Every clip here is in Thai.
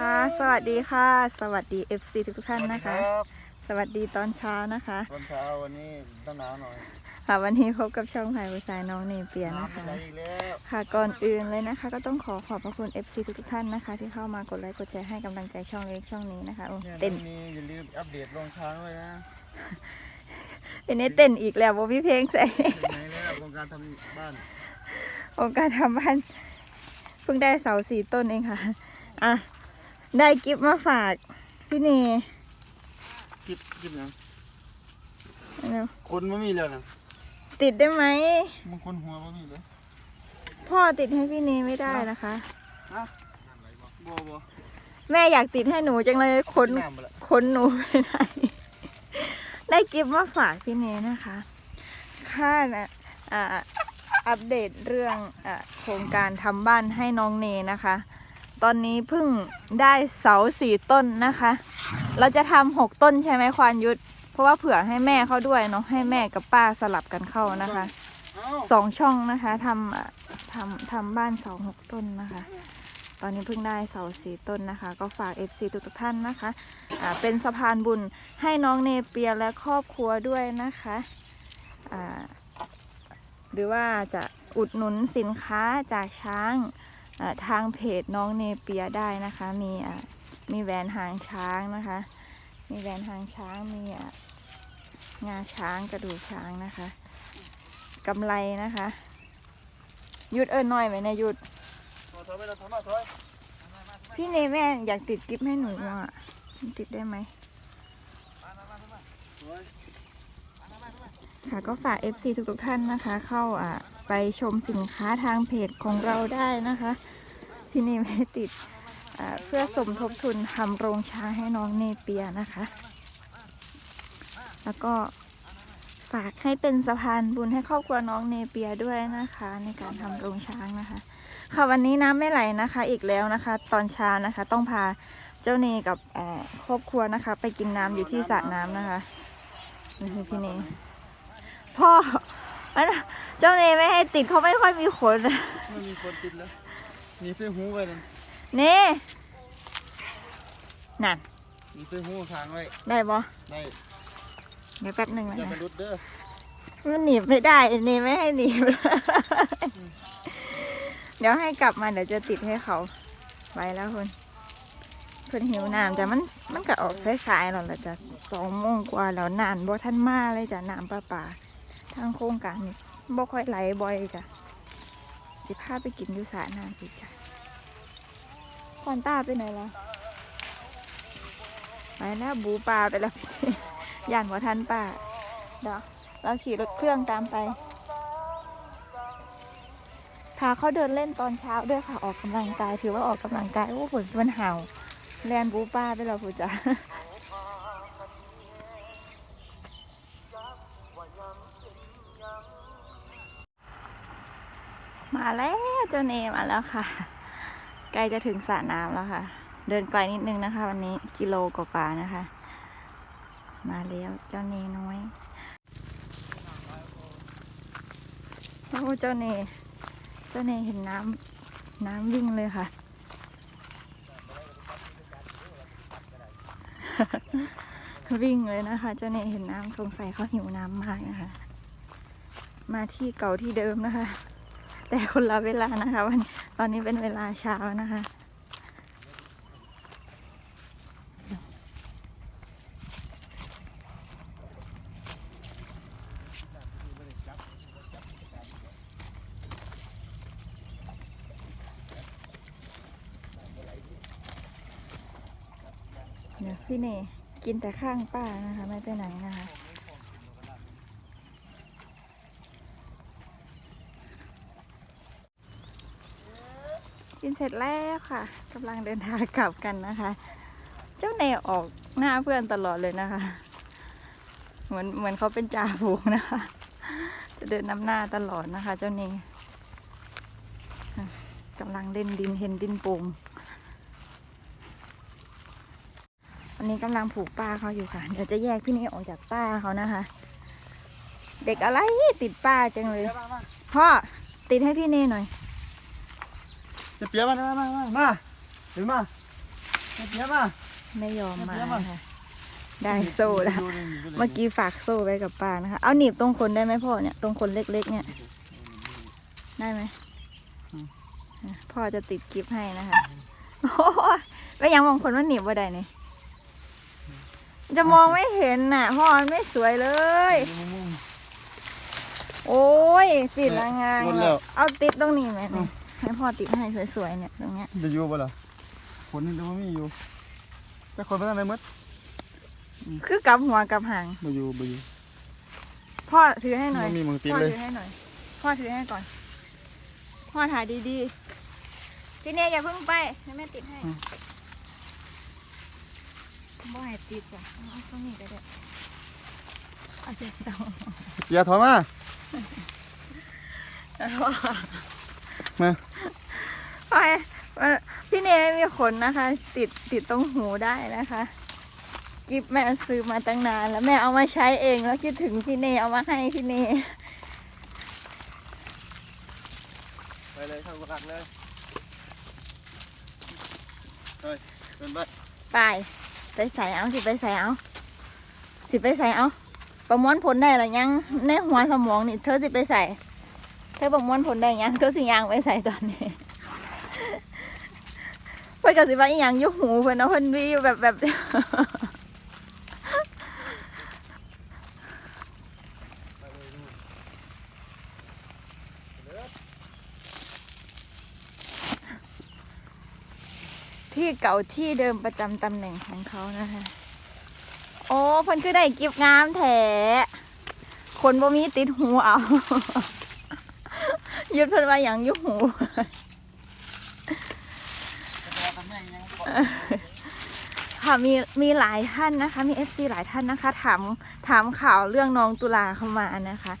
ค่ะ สวัสดีค่ะ สวัสดี FC ทุกๆท่านนะคะรับสวัสดีตอนเช้านะคะวันเช้าวันนี้ต้องหนาวหน่อยค่ะวันนี้พบกับช่องไผ่วิสายน้องเนเปียนะคะน้ำไหลอีกแล้วค่ะก่อนอื่นเลยนะคะ ก็ต้องขอขอบพระคุณ FC ทุกๆท่านนะคะ ที่เข้ามากดไลค์กดแชร์ให้กำลังใจช่องเล็กช่องนี้นะคะโอ้เนี่ยเต้นมีอย่าลืมอัปเดตลงทางด้วยนะเป็นนี้เต้นอีกแล้วว่าพี่เพลงใส่ถึงไหนแล้วโครงการทำบ้านองค์การทำบ้าน เพิ่งได้เสาสี่ต้นเองค่ะ อะ ได้กิฟต์มาฝากพี่เนคลิปคลิปยังเร็วคนไม่มีแล้วนะติดได้ไหมบางคนหัวไม่มีเลยพ่อติดให้พี่เนไม่ได้นะคะฮะบัวบัวแม่อยากติดให้หนูจังเลยค้นน้ำไปละค้นหนูไปไหน ได้กิฟต์มาฝากพี่เนนะคะ ค่านะอ่า อัปเดตเรื่องอโครงการทำบ้านให้น้องเนนะคะ ตอนนี้เพิ่งได้เสาสี่ต้นนะคะ เราจะทำหกต้นใช่ไหมควานยุทธเพราะว่าเผื่อให้แม่เขาด้วยเนาะให้แม่กับป้าสลับกันเข้านะคะสองช่องนะคะทำทำทำบ้านเสาหกต้นนะคะ ตอนนี้เพิ่งได้เสาสี่ต้นนะคะ ก็ฝาก FC ทุกท่านนะคะอ่าเป็นสะพานบุญให้น้องเนเปียและครอบครัวด้วยนะคะอ่า หรือว่าจะอุดหนุนสินค้าจากช้างทางเพจน้องเนเปียได้นะคะ มีมีแหวนหางช้างนะคะ มีแหวนหางช้างมีงาช้างกระดูกช้างนะคะกำไรนะคะหยุดเอิญหน่อยไหมนะหยุดพี่เนแม่อยากติดกิฟให้หนูอะมันติดได้ไหม ค่ะก็ฝาก FC ทุกๆท่านนะคะ เข้าอะไปชมสินค้าทางเพจของเราได้นะคะพี่นไม่ได้ติดอ่าเพื่อสมทบทุนทำโรงช้างให้น้องเนเปียนะคะ แล้วก็ฝากให้เป็นสะพานบุญให้ครอบครัวน้องเนเปียด้วยนะคะ ในการทำโรงช้างนะคะ ค่ะวันนี้น้ำไม่ไหลนะคะ อีกแล้วนะคะ ตอนเช้านะคะ ต้องพาเจ้าเนกับครอบครัวนะคะ ไปกินน้ำอยู่ที่สระน้ำนะคะนี่คือพี่เน พ่ออันน่ะเจ้าเนไม่ให้ติดเขาไม่ค่อยมีขนไม่มีคนติดแล้วมีเสื้อหูไว้นั่นเน่นั่นมีเสื้อหูทางไว้ได้ปะในเดี๋ยวแป๊บหนึ่งนะอย่าไปคะรุดเด้อมันหนีบไม่ได้เนไม่ให้หนีบเดี๋ยวให้กลับมาเดี๋ยวจะติดให้เขาไว้แล้วคุณเพิ่นหิวน้ำแต่มันมันก็ออกสายๆแล้วละจ้ะสองโมงกว่าแล้วนานบ่ทันมาเลยจ้ะน้ำประปาทางโครงการนี่บ่ค่อยไหลบ่อยจ้ะสิพาไปกินอยู่สระน้ำอีกจ้ะคอนต้าไปไหนล้วไปแล้วบูปลาไปแล้วย่านว่าทันป้าเดี๋ยวเราขี่รถเครื่องตามไปพาเขาเดินเล่นตอนเช้าด้วยค่ะออกกำลังกาย ถือว่าออกกำลังกายโอ้ฝนมันเห่าแลนบูป้าไปแล้วผู้จ้า มาแล้วเจ้าเนมาแล้วค่ะ ใกล้จะถึงสระน้ำแล้วค่ะ เดินไกลนิดนึงนะคะ วันนี้กิโลกว่าๆนะคะ มาแล้วเจ้าเนน้อยโอ้เจ้าเนเจ้าเนเห็นน้ำน้ำวิ่งเลยค่ะ วิ่งเลยนะคะ เจ้าเนเห็นน้ำสงสัยเขาหิวน้ำมากนะคะ มาที่เก่าที่เดิมนะคะ แต่คนละเวลานะคะวันตอนนี้เป็นเวลาเช้านะคะเดี๋ยวพี่เน่กินแต่ข้างป้านะคะ ไม่ไปไหนนะคะ กินเสร็จแล้วค่ะกำลังเดินทางกลับกันนะคะ เจ้าเนออกหน้าเพื่อนตลอดเลยนะคะ เหมือนเหมือนเขาเป็นจ่าฝูงนะคะ จะเดินนำหน้าตลอดนะคะ เจ้าเนกำลังเล่นดินเห็นดินป่งอันนี้กำลังผูกป้าเขาอยู่ค่ะ เดี๋ยวจะแยกพี่นี่ออกจากป้าเขานะคะ เด็กอะไรติดป้าจังเลยพ่อติดให้พี่เนหน่อย จะเปียกมามามามามาถึงมาเฮ็ดเสียมา ไม่ยอมมาเดี๋ยวมา ค่ะได้โซ่แล้วดูนี่ดูนี่เมื่อกี้ฝากโซ่ไว้กับป้านะคะ เอาหนีบตรงคนได้ไหมพ่อเนี่ย ตรงคนเล็กๆเนี่ย ได้ไหมอะพ่อจะติดกิฟให้นะคะโอ้ยแล้วยังมองคนว่าหนีบว่าใดเนี่ยจะมองไม่เห็นน่ะ พ่อมันไม่สวยเลยดูมุมโอ้ยติดละงานหมดแล้ว เอาติดตรงนี้ไหมอืเนี่ยม ให้พ่อติดให้สวยๆเนี่ยตรงเนี้ยจะอยู่บ่ล่ะคนนี่ดูว่ามีอยู่แต่คนไปทางไหนหมดคือกลับหัวกลับหางบ่อยู่บ่อยู่พ่อถือให้หน่อยมันมีมือติดพ่อเลยถือให้หน่อย พ่อถือให้ก่อน พ่อถ่ายดีๆพี่เนยอย่าเพิ่งไปให้แม่ติดให้บ่ให้ติดจ้ะเอาตรงนี้ก็ได้เอาเจ็บเตาเสียถอยมา มาไปพี่เนยไม่มีขนนะคะ ติดติดตรงหูได้นะคะกิฟแม่ซื้อมาตั้งนานแล้วแม่เอามาใช้เองแล้วคิดถึงพี่เนยเอามาให้พี่เนยไปเลยเข้าหลักเลยไปเดินไปไปไปใส่เอาสิไปใส่เอา สิไปใส่เอา ประมวลผลได้หรือยังในหัวสมองนี่เธอสิไปใส่เธอประมวลผลได้ยังเธอสิยางไปใส่ตอนนี้เพื่อนก็สิว่าอีหยังยุหูเพื่อนเนาะเพื่อนวิวแบบแบบที่เก่าที่เดิมประจำตำแหน่งของเขานะคะ โอ้เพิ่นคือได้กิบงามแถคนบ่มีติดหูเอา ยึดเพิ่นว่าอย่างยุหูค่ะมีมีหลายท่านนะคะ มีเอฟซีหลายท่านนะคะ ถามถามข่าวเรื่องน้องตุลาเข้ามานะคะ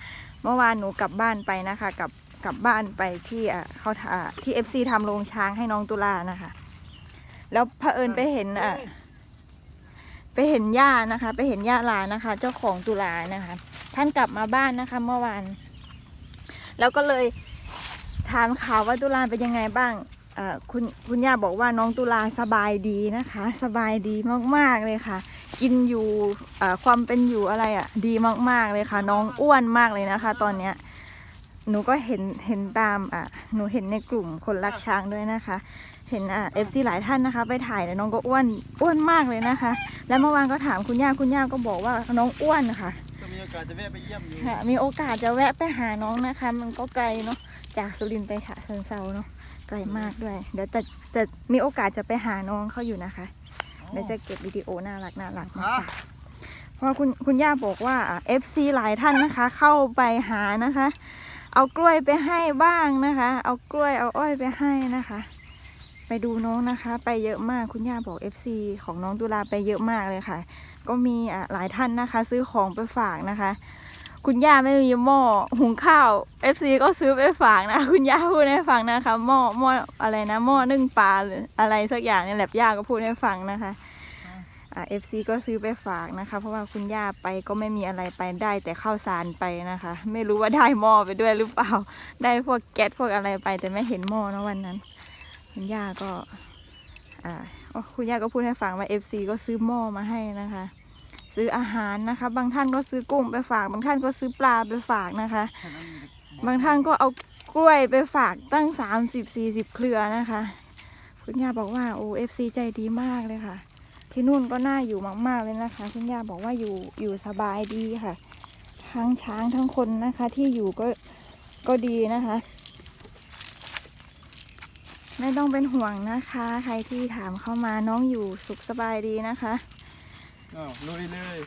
เมื่อวานหนูกลับบ้านไปนะคะกลับกลับบ้านไปที่อะเขาอะที่เอฟซีทำโรงช้างให้น้องตุลานะคะ แล้วเผอิญไปเห็นอะไปเห็นย่านะคะ ไปเห็นย่าลานะคะ เจ้าของตุลานะคะ ท่านกลับมาบ้านนะคะ เมื่อวาน แล้วก็เลย ถามข่าวว่าตุลาเป็นยังไงบ้างเอ่อคุณคุณย่าบอกว่าน้องตุลาสบายดีนะคะ สบายดีมากๆเลยค่ะ กินอยู่เอ่อความเป็นอยู่อะไรอะ่ะ ดีมากๆเลยค่ะ น้องอ้วนมากเลยนะคะ ตอนเนี้ยหนูก็เห็นเห็นตามอะหนูเห็นในกลุ่มคนรักช้างด้วยนะคะ เห็นอะเอฟซีหลายท่านนะคะ ไปถ่ายแล้วน้องก็อ้วนอ้วนมากเลยนะคะ แล้วเมื่อวานก็ถามคุณย่าคุณย่าก็บอกว่าน้องอ้วนค่ะจะมีโอกาสจะแวะไปเยี่ยมอยู่ค่ะมีโอกาสจะแวะไปหาน้องนะคะ มันก็ไกลเนาะ จากสุรินทร์ไปฉะเชิงเซาเนาะไกลมากด้วย เดี๋ยวจะจะมีโอกาสจะไปหาน้องเขาอยู่นะคะเดี๋ยวจะเก็บวิดีโอน่ารักน่ารักมาฝากเพราะว่าคุณคุณย่าบอกว่าเอฟซีหลายท่านนะคะ เข้าไปหานะคะ เอากล้วยไปให้บ้างนะคะ เอากล้วยเอาอ้อยไปให้นะคะ ไปดูน้องนะคะ ไปเยอะมากคุณย่าบอก FC ของน้องตุลาไปเยอะมากเลยค่ะ ก็มีอะหลายท่านนะคะ ซื้อของไปฝากนะคะ คุณย่าไม่มีหม้อหุงข้าว FC ก็ซื้อไปฝากนะ คุณย่าพูดให้ฟังนะคะหม้อหม้ออะไรนะหม้อนึ่งปลาหรืออะไรสักอย่างเนี่ยแหละย่าก็พูดให้ฟังนะคะอ่า FC ก็ซื้อไปฝากนะคะ เพราะว่าคุณย่าไปก็ไม่มีอะไรไปได้แต่ข้าวสารไปนะคะ ไม่รู้ว่าได้หม้อไปด้วยหรือเปล่า ได้พวกแก๊สพวกอะไรไป แต่ไม่เห็นหม้อนะวันนั้น คุณย่าก็อ่าอ๋อคุณย่าก็พูดให้ฟังว่า FC ก็ซื้อหม้อมาให้นะคะ ซื้ออาหารนะคะ บางท่านก็ซื้อกุ้งไปฝาก บางท่านก็ซื้อปลาไปฝากนะคะ บางท่านก็เอากล้วยไปฝากตั้งสามสิบสี่สิบเครือนะคะ คุณย่าบอกว่าโอ้เอฟซีใจดีมากเลยค่ะ ที่นู่นก็น่าอยู่มากๆเลยนะคะ คุณย่าบอกว่าอยู่อยู่สบายดีค่ะ ทั้งช้างทั้งคนนะคะ ที่อยู่ก็ก็ดีนะคะ ไม่ต้องเป็นห่วงนะคะ ใครที่ถามเข้ามาน้องอยู่สุขสบายดีนะคะ อ้าวลุยเลย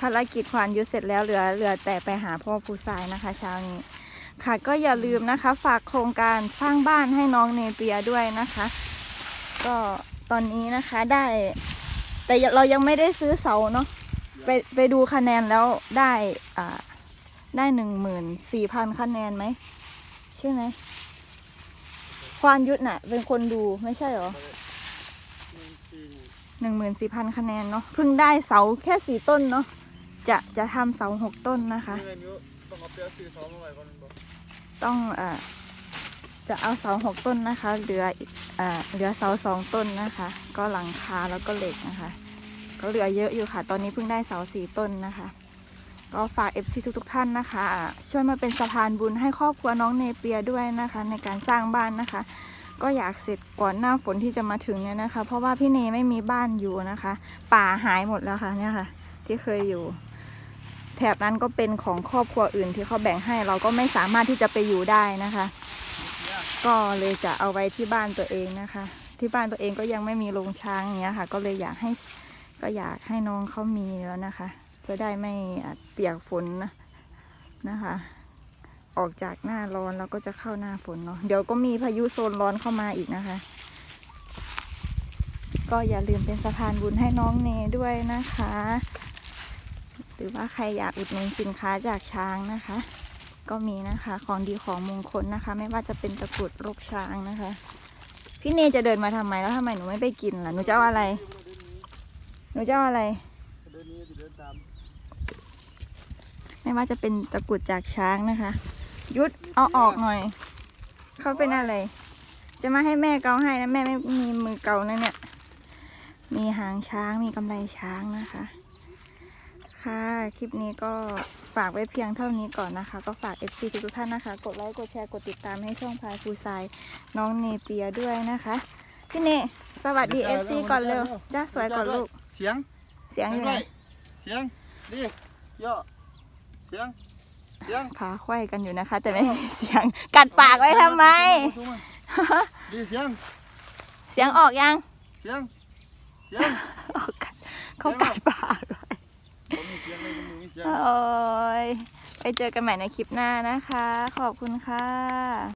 ภารกิจควานยุทธเสร็จแล้วเหลือเหลือแต่ไปหาพ่อผู้ชายนะคะ เช้านี้ ค่ะก็อย่าลืมนะคะ ฝากโครงการสร้างบ้านให้น้องเนเปียด้วยนะคะ ก็ตอนนี้นะคะได้ แต่เรายังไม่ได้ซื้อเสาเนาะไปไปดูคะแนนแล้วได้อ่าได้หนึ่งหมื่นสี่พันคะแนนไหมใช่ไหมควานยุทธน่ะ เป็นคนดูไม่ใช่เหรอ หนึ่งหมื่นสี่พันคะแนนเนาะเพิ่งได้เสาแค่สี่ต้นเนาะจะจะทำเสาหกต้นนะคะเงินอยู่ต้องเอาเปรี้ยวซื้อสองมาไว้ก่อนบ่ต้องเอ่อจะเอาเสาหกต้นนะคะ เหลืออีกอ่าเหลือเสาสองต้นนะคะ ก็หลังคาแล้วก็เหล็กนะคะ ก็เหลือเยอะอยู่ค่ะ ตอนนี้เพิ่งได้เสาสี่ต้นนะคะ ก็ฝาก FC ทุกๆท่านนะคะอ่าช่วยมาเป็นสะพานบุญให้ครอบครัวน้องเนเปียด้วยนะคะ ในการสร้างบ้านนะคะ ก็อยากเสร็จก่อนหน้าฝนที่จะมาถึงเนี่ยนะคะ เพราะว่าพี่เนไม่มีบ้านอยู่นะคะ ป่าหายหมดแล้วค่ะเนี่ยค่ะ ที่เคยอยู่ แถบนั้นก็เป็นของครอบครัวอื่นที่เขาแบ่งให้เราก็ไม่สามารถที่จะไปอยู่ได้นะคะ ก็เลยจะเอาไว้ที่บ้านตัวเองนะคะ ที่บ้านตัวเองก็ยังไม่มีโรงช้างเนี้ยค่ะ ก็เลยอยากให้ก็อยากให้น้องเขามีแล้วนะคะ จะได้ไม่เปียกฝนนะนะคะ ออกจากหน้าร้อนแล้วก็จะเข้าหน้าฝนเนาะเดี๋ยวก็มีพายุโซนร้อนเข้ามาอีกนะคะ ก็อย่าลืมเป็นสะพานบุญให้น้องเนด้วยนะคะ หรือว่าใครอยากอุดหนุนสินค้าจากช้างนะคะ ก็มีนะคะของดีของมงคลนะคะ ไม่ว่าจะเป็นตะกรุดลูกช้างนะคะ พี่เนจะเดินมาทำไมแล้วทำไมหนูไม่ไปกินล่ะหนูจะเอาอะไร หนูจะเอาอะไรไม่ว่าจะเป็นตะกรุดจากช้างนะคะ ยุดเอาออกหน่อย เขาเป็นอะไร จะมาให้แม่เกาให้นะแม่ไม่มีมือเกานะเนี่ย มีหางช้างมีกำไรช้างนะคะ ค่ะ คลิปนี้ก็ฝากไว้เพียงเท่านี้ก่อนนะคะ ก็ฝาก FC ทุกๆท่านนะคะ กดไลค์กดแชร์กดติดตามให้ช่องพายฟูซายน้องเนเปียด้วยนะคะพี่เนสวัสดี FC ก่อนเร็วจ้าสวยก่อนลูก เสียง เสียงอยู่ไหนด้วยเสียงดีย่อเสียง เสียงขาไขว้กันอยู่นะคะ แต่ไม่มีเสียงกัดปากไว้ทำไม ดีเสียง เสียงออกยัง เสียง เสียงออกกัดเขากัดปากไว้ผมมีเสียงเลยผมมีเสียงโอ้ยไปเจอกันใหม่ในคลิปหน้านะคะ ขอบคุณค่ะ